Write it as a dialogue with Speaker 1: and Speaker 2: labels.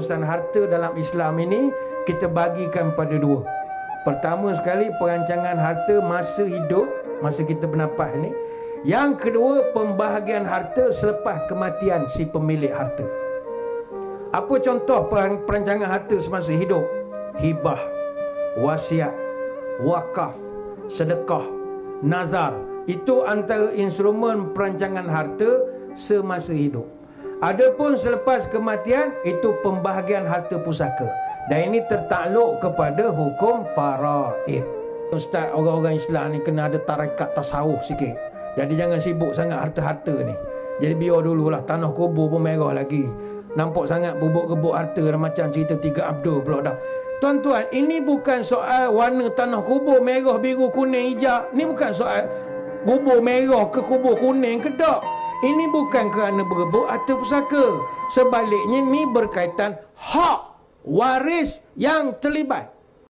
Speaker 1: Urusan harta dalam Islam ini kita bagikan pada dua. Pertama sekali perancangan harta masa hidup, masa kita bernafas ni. Yang kedua pembahagian harta selepas kematian si pemilik harta. Apa contoh perancangan harta semasa hidup? Hibah, wasiat, wakaf, sedekah, nazar. Itu antara instrumen perancangan harta semasa hidup. Adapun selepas kematian itu pembahagian harta pusaka. Dan ini tertakluk kepada hukum faraid. Ustaz orang-orang Islam ni kena ada tarikat tasawuf sikit. Jadi jangan sibuk sangat harta-harta ni. Jadi biar dululah tanah kubur pun merah lagi. Nampak sangat bubuk-gebuk harta dah macam cerita tiga Abdul pula dah. Tuan-tuan, ini bukan soal warna tanah kubur merah, biru, kuning, hijau. Ini bukan soal kubur merah ke kubur kuning ke tak. Ini bukan kerana berebut harta pusaka. Sebaliknya ini berkaitan hak waris yang terlibat.